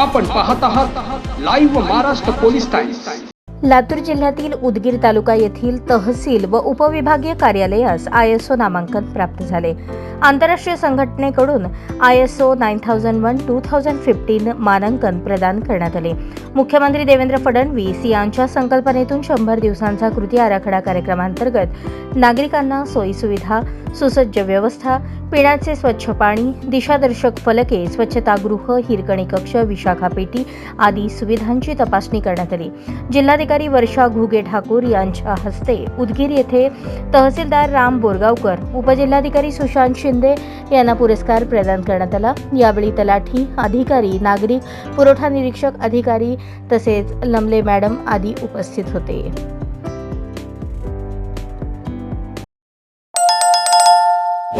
आपण पाहत आहात live Maharashtra police times Latur जिल्ह्यातील उदगीर तालुका येथील तहसील व उपविभागीय कार्यालयास आय एस ओ नामांकन प्राप्त झाले. आंतरराष्ट्रीय संघटनेकडून I S O nine thousand one two thousand fifteen मानांकन प्रदान करण्यात आले. मुख्यमंत्री देवेंद्र फडणवीस यांच्या संकल्पनेतून शंभर दिवसांचा कृती आराखडा कार्यक्रमांतर्गत नागरिकांना सोयीसुविधा सुसज्ज व्यवस्था पिण्याचे स्वच्छ पाणी दिशादर्शक फलके स्वच्छतागृह हिरकणी कक्ष विशाखापेटी आदी सुविधांची तपासणी करण्यात आली. जिल्हाधिकारी वर्षा घुगे ठाकूर यांच्या हस्ते उदगीर येथे तहसीलदार राम बोरगावकर उपजिल्हाधिकारी सुशांत शिंदे यांना पुरस्कार प्रदान करण्यात आला. यावेळी तलाठी अधिकारी नागरिक पुरवठा निरीक्षक अधिकारी तसेच लमले मॅडम आदी उपस्थित होते.